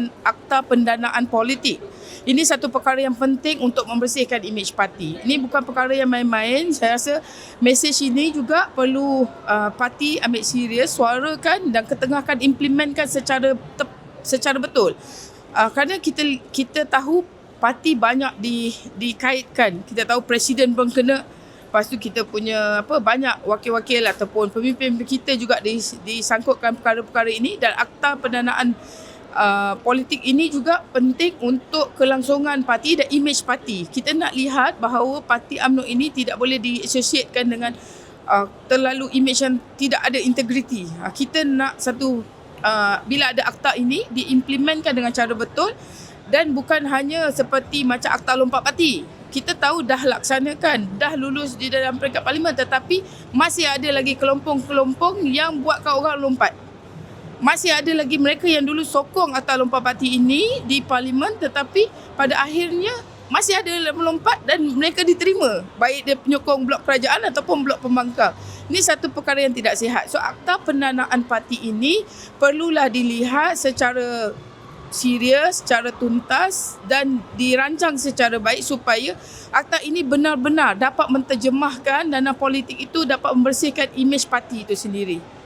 dengan akta pendanaan politik. Ini satu perkara yang penting untuk membersihkan imej parti. Ini bukan perkara yang main-main. Saya rasa mesej ini juga perlu uh, parti ambil serius, suarakan dan ketengahkan implementkan secara tep- secara betul. Uh, kerana kita kita tahu parti banyak di dikaitkan. Kita tahu presiden pun kena Lepas tu kita punya apa banyak wakil-wakil ataupun pemimpin kita juga dis, disangkutkan perkara-perkara ini dan akta pendanaan uh, politik ini juga penting untuk kelangsungan parti dan imej parti. Kita nak lihat bahawa parti UMNO ini tidak boleh diasosiatkan dengan uh, terlalu imej yang tidak ada integriti. Uh, kita nak satu uh, bila ada akta ini diimplementkan dengan cara betul dan bukan hanya seperti macam akta lompat parti kita tahu dah laksanakan, dah lulus di dalam peringkat parlimen tetapi masih ada lagi kelompok-kelompok yang buatkan orang lompat. Masih ada lagi mereka yang dulu sokong atau lompat parti ini di parlimen tetapi pada akhirnya masih ada melompat dan mereka diterima baik dia penyokong blok kerajaan ataupun blok pembangkang. Ini satu perkara yang tidak sihat. So akta pendanaan parti ini perlulah dilihat secara serius, secara tuntas dan dirancang secara baik supaya akta ini benar-benar dapat menterjemahkan dana politik itu dapat membersihkan imej parti itu sendiri.